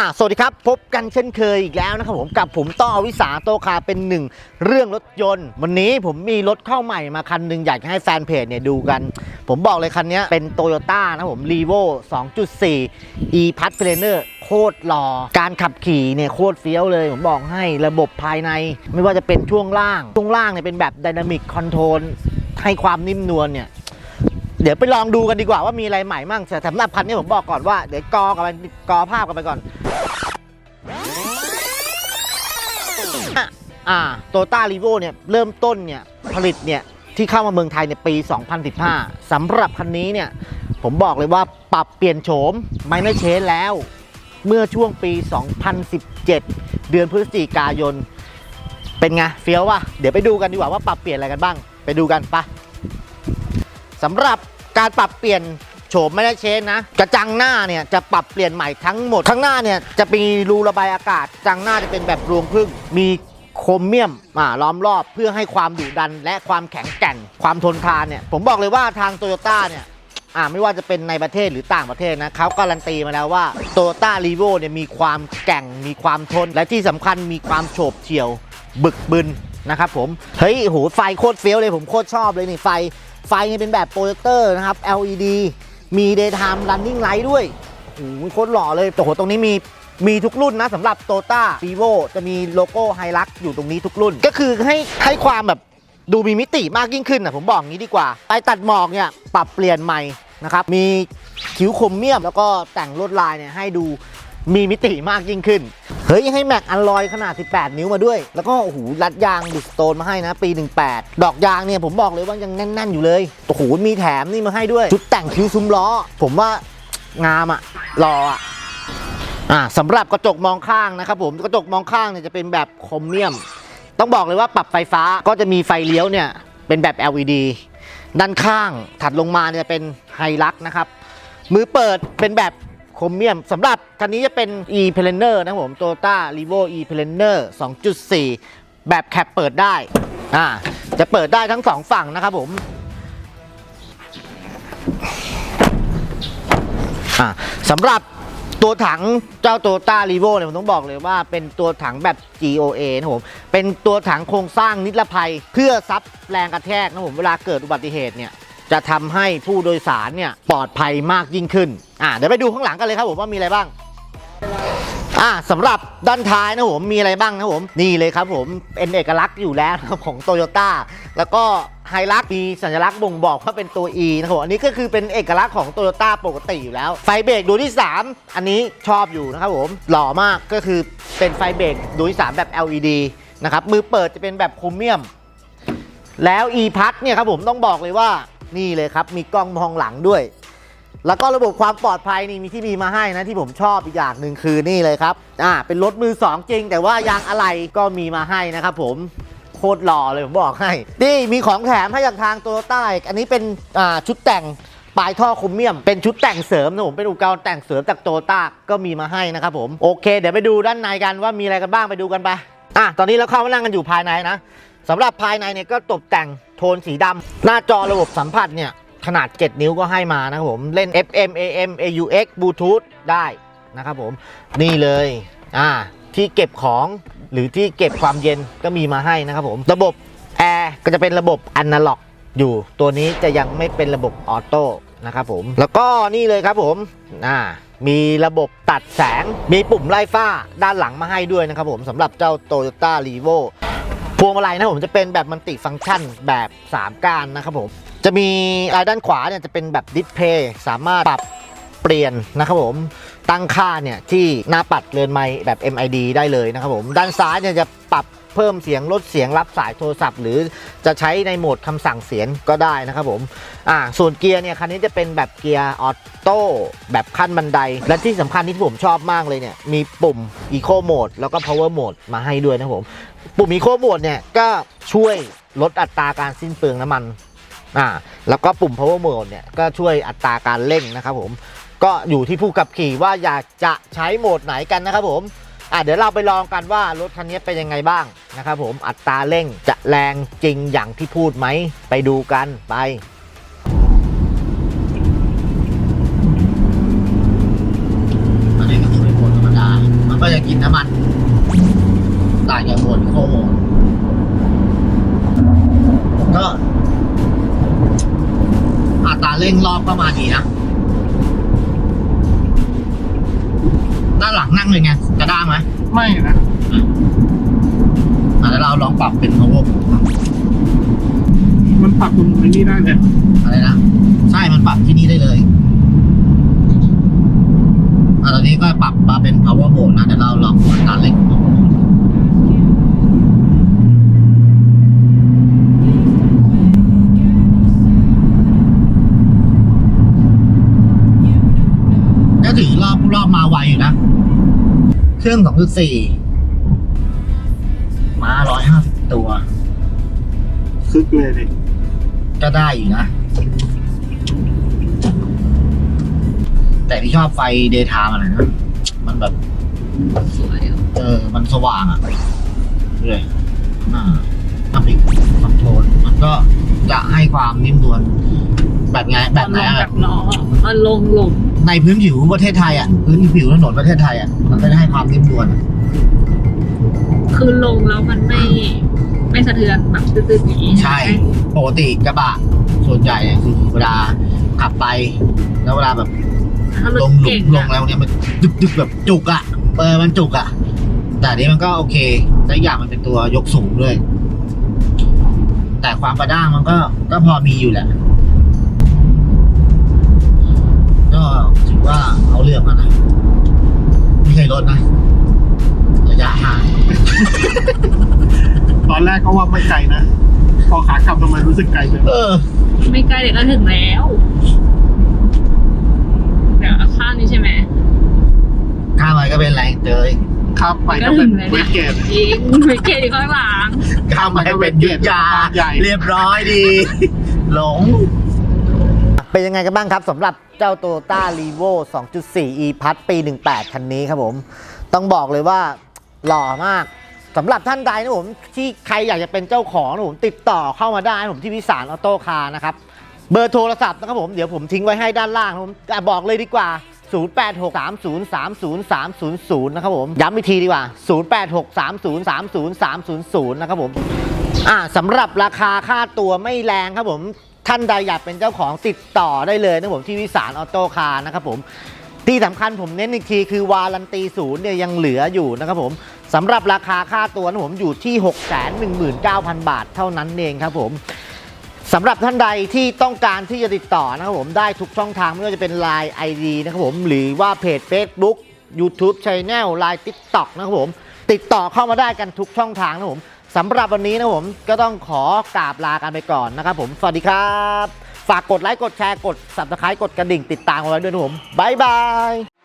อ่าสวัสดีครับ พบกันเช่นเคยอีกแล้วนะครับผมกับผมต้อวิสาโตคาเป็นหนึ่งเรื่องรถยนต์ วันนี้ผมมีรถเข้าใหม่มาคันหนึ่งอยากให้แฟนเพจเนี่ยดูกัน ผมบอกเลยคันนี้เป็น t o y ยต้านะผม r e v o 2.4 e p a t p l a n e r โคตรหล่อการขับขี่เนี่ยโคตรเฟี้ยวเลย ผมบอกให้ระบบภายใน ไม่ว่าจะเป็นช่วงล่าง ช่วงล่างเนี่ยเป็นแบบ Dynamic Control ให้ความนิ่มนวลเนี่ย เดี๋ยวไปลองดูกันดีกว่าว่ามีอะไรใหม่มั่งแต่สำหรับคันนี้ผมบอกก่อนว่าเดี๋ยวกอกันไปกอภาพกันไปก่อนอะอ่าโตต้ารีโวเนี่ยเริ่มต้นเนี่ยผลิตเนี่ยที่เข้ามาเมืองไทยในยปี 2015สำหรับคันนี้เนี่ยผมบอกเลยว่าปรับเปลี่ยนโฉมไม่ไม่เชนแล้ว เมื่อช่วงปี 2017 เดือนพฤศจิกายน เป็นไงเฟี้ยววะเดี๋ยวไปดูกันดีกว่าว่าปรับเปลี่ยนอะไรกันบ้าง ไปดูกันปะ สำหรับการปรับเปลี่ยนโฉมไม่ได้เชนนะกระจังหน้าเนี่ยจะปรับเปลี่ยนใหม่ทั้งหมดข้างหน้าเนี่ยจะมีรูระบายอากาศจังหน้าจะเป็นแบบรวงพึ่งมีโครเมียมอ่าล้อมรอบเพื่อให้ความดุดัน และความแข็งแกร่งความทนทานเนี่ยผมบอกเลยว่าทางโตโยต้าเนี่ยอ่าไม่ว่าจะเป็นในประเทศหรือต่างประเทศนะเขาการันตีมาแล้วว่าโตโยต้ารีโวเนี่ยมีความแกร่ง มีความทน และที่สำคัญมีความโฉบเฉี่ยว บึกบึนนะครับผม เฮ้ยโหไฟโคตรเฟี้ยวเลยผมโคตรชอบเลยนี่ไฟ ไฟเนี่ยเป็นแบบโปรเจคเตอร์นะครับ LED มี daytime running light ด้วยโอ้โหโคตรหล่อเลยแต่โหตรงนี้มีมีทุกรุ่นนะสำหรับ t o ต้า v ีโวจะมีโลโก้ไฮลักอยู่ตรงนี้ทุกรุ่น ก็คือให้ให้ความแบบดูมีมิติมากยิ่งขึ้นนะผมบอกงี้ดีกว่า ไปตัดหมอกเนี่ยปรับเปลี่ยนใหม่นะครับ มีคิ้วคมเมียมแล้วก็แต่งลวดลายเนี่ยให้ดูมีมิติมากยิ่งขึ้น เฮ้ย ให้แม็กอันลอยขนาด 18 นิ้วมาด้วย แล้วก็โอ้โหรัดยางบิสโตนมาให้นะ ปี 18 ดอกยางเนี่ย ผมบอกเลยว่ายังแน่น ๆ อยู่เลยโอ้โหมีแถมนี่มาให้ด้วย ชุดแต่งคิ้วซุ้มล้อ ผมว่างามอะรออะอ่าสำหรับกระจกมองข้างนะครับผมกระจกมองข้างเนี่ยจะเป็นแบบโครเมียม ต้องบอกเลยว่าปรับไฟฟ้าก็จะมีไฟเลี้ยวเนี่ยเป็นแบบ LED ด้านข้างถัดลงมาเนี่ยเป็นไฮลักนะครับมือเปิดเป็นแบบ โครเมียมสำหรับคันนี้จะเป็น e p l a n e r นะครับผม Toyota r e v o e p l a n e r 2.4 แบบแคปเปิดได้อ่าจะเปิดได้ทั้งสองฝั่งนะครับผมสำหรับตัวถังเจ้า Toyota r e v o เนี่ยผมต้องบอกเลยว่าเป็นตัวถังแบบ GOA นะครับผมเป็นตัวถังโครงสร้างนิรภัยเพื่อซับแรงกระแทกนะครับผมเวลาเกิดอุบัติเหตุเนี่ย จะทำให้ผู้โดยสารเนี่ยปลอดภัยมากยิ่งขึ้นอ่าเดี๋ยวไปดูข้างหลังกันเลยครับผมว่ามีอะไรบ้างอ่าสำหรับด้านท้ายนะผมมีอะไรบ้างนะผมนี่เลยครับผมเป็นเอกลักษณ์อยู่แล้วของโตโยต้าแล้วก็ไฮลักมีสัญลักษณ์บ่งบอกว่าเป็นตัว E นะครับผมอันนี้ก็คือเป็นเอกลักษณ์ของโตโยต้าปกติอยู่แล้ว ไฟเบรกดวงที่ 3 อันนี้ชอบอยู่นะครับผมหล่อมากก็คือเป็นไฟเบรกดวงที่ 3 แบบ LED นะครับมือเปิดจะเป็นแบบโครเมียม แล้ว e p a s เนี่ยครับผมต้องบอกเลยว่า นี่เลยครับ มีกล้องมองหลังด้วย แล้วก็ระบบความปลอดภัยนี่มีที่มีมาให้นะที่ผมชอบอีกอย่างหนึ่งคือนี่เลยครับอ่าเป็นรถมือสองจริง แต่ว่ายางอะไหล่ก็มีมาให้นะครับผมโคตรหล่อเลยผมบอกให้ นี่มีของแถมให้จากทางโตโยต้าอันนี้เป็นอ่าชุดแต่งปลายท่อโครเมียม เป็นชุดแต่งเสริมนะผมเป็นอุปกรณ์แต่งเสริมจากโตโยต้าก็มีมาให้นะครับผม โอเค เดี๋ยวไปดูด้านในกันว่ามีอะไรกันบ้างไปดูกันไปอะตอนนี้เราเข้ามานั่งกันอยู่ภายในนะ สำหรับภายในเนี่ยก็ตกแต่งโทนสีดำหน้าจอระบบสัมผัสเนี่ยขนาด 7 นิ้วก็ให้มานะครับผม เล่น FM AM AUX Bluetooth ได้นะครับผม นี่เลยอ่าที่เก็บของหรือที่เก็บความเย็นก็มีมาให้นะครับผม ระบบแอร์ก็จะเป็นระบบอนาล็อกอยู่ตัวนี้จะยังไม่เป็นระบบออโต้นะครับผม แล้วก็นี่เลยครับผมอ่ามีระบบตัดแสง มีปุ่มไล่ฟ้าด้านหลังมาให้ด้วยนะครับผมสำหรับเจ้า Toyota r e v o พวงมาลัยนะผมจะเป็นแบบมัลติฟังก์ชันแบบ 3 ก้านนะครับผม จะมีลายด้านขวาเนี่ยจะเป็นแบบดิสเพย์สามารถปรับเปลี่ยนนะครับผมตั้งค่าเนี่ยที่หน้าปัดเรือนไม้แบบ MID ได้เลยนะครับผม ด้านซ้ายเนี่ยจะ เพิ่มเสียงลดเสียงรับสายโทรศัพท์ หรือจะใช้ในโหมดคำสั่งเสียงก็ได้นะครับผมอ่าส่วนเกียร์เนี่ยคันนี้จะเป็นแบบเกียร์ออโต้แบบขั้นบันได และที่สำคัญที่ผมชอบมากเลยเนี่ยมีปุ่ม Eco Mode แล้วก็ Power Mode มาให้ด้วยนะครับผมปุ่ม Eco Mode เนี่ยก็ช่วยลดอัตราการสิ้นเปลืองน้ำมันอ่าแล้วก็ปุ่ม Power Mode เนี่ยก็ช่วยอัตราการเร่งนะครับผม ก็อยู่ที่ผู้ขับขี่ว่าอยากจะใช้โหมดไหนกันนะครับผม อะเดี๋ยวเราไปลองกันว่ารถคันนี้เป็นยังไงบ้างนะครับผมอัตราเร่งจะแรงจริงอย่างที่พูดไหม ไปดูกันไปอันนี้ก็ช่วยโหมดธรรมดา มันก็จะกินน้ำมันต่างจากโหมดโคโหมดก็อัตราเร่งรอบก็มาดีนะ ด้านหลังนั่งเลยไงจะได้ไหมไม่นะอะแล้วเราลองปรับเป็น power mode ครับมันปรับตรงไอ้นี้ได้เลย อะไรนะ ใช่ มันปรับที่นี่ได้เลยอะตอนนี้ก็ปรับมาเป็น power mode นะเดี๋ยวเราลองกดการเร่งของ power mode ก็ ถือรอบรอบมาไวอยู่นะ เครื่อง2.4มา150ตัว คึกเลยดิก็ได้อยู่นะ แต่พี่ชอบไฟเดย์ไทม์อะไรนะ มันแบบ สวยอะเออ มันสว่างอะ่ะเลยอ่าทำอีกคอนโทรลมันก็จะให้ความนิ่มนวล แบบไงแบบไหนลงอะแบบล้อมันลงลงในพื้นผิวประเทศไทยอะ่ะพื้นผิวถนนประเทศไทยอะ่ะมันก็จะให้ความนิ่มนวลอะคือลงแล้วมันไม่ไม่สะเทือนแบบตื้อๆอย่างนี้ใช่ปกติกระบะส่วนใหญ่เนี่ยคือเวลาขับไป แล้วเวลาแบบ ถ้ามันลงหลุเก่มงลอะงแล้วเนี่ยมันดึกดึกแบบจุกอะ่ะเออมันจุกอะ่ะ แต่อันนี้มันก็โอเคและอีกอย่างมันเป็นตัวยกสูงด้วย แต่ความกระด้างมันก็ก็พอมีอยู่แหละ ถือว่าเอาเรื่องมานะไม่ใช่รถนะระยะห่างตอนแรกก็ว่าไม่ไกลนะ พอขากลับทำไมรู้สึกไกลเลยเออ ไม่ใกล้เดี๋ยวก็ถึงแล้วเดี๋ยวข้างนี้ใช่ไหมข้ามไปก็เป็นแรงเจยข้ามไปก็ก็ถึเป็นงแล้วเวเนี่ยทเกตจริงเวทเกตอยู่ข้างหลังข้ามไปก็เป็นยุทธยาใหญ่เรียบร้อยดี หลง เป็นยังไงกันบ้างครับสำหรับเจ้า Toyota r e v o 2.4 e p a s ปี 18 คันนี้ครับผม ต้องบอกเลยว่าหล่อมากสำหรับท่านใดนะผมที่ใครอยากจะเป็นเจ้าของนะผมติดต่อเข้ามาได้ผมที่วิสารออโต้คาร์นะครับ เบอร์โทรศัพท์นะครับผม เดี๋ยวผมทิ้งไว้ให้ด้านล่างนะผมแต่บอกเลยดีกว่า 0863030300 นะครับผม ย้ำอีกทีดีกว่า 0863030300 นะครับผมอ่าสำหรับราคาค่าตัวไม่แรงครับผม ท่านใดอยากเป็นเจ้าของติดต่อได้เลยนะผมที่วิสารออโต้คาร์นะครับผมที่สำคัญผมเน้นอีกทีคือวารันตีศูนย์เนี่ยยังเหลืออยู่นะครับผมสำหรับราคาค่าตัวนะผมอยู่ที่ 619,000 บาทเท่านั้นเองครับผมสำหรับท่านใดที่ต้องการที่จะติดต่อนะครับผมได้ทุกช่องทางไม่ว่าจะเป็น Line ID นะครับผมหรือว่าเพจ Facebook YouTube Channel Line TikTok นะครับผมติดต่อเข้ามาได้กันทุกช่องทางนะครับผม สำหรับวันนี้นะผมก็ต้องขอกราบลากันไปก่อนนะครับผมสวัสดีครับ ฝากกดไลค์กดแชร์กด subscribe กดกระดิ่งติดตามเอาไว้ด้วยนะผมบ๊ายบาย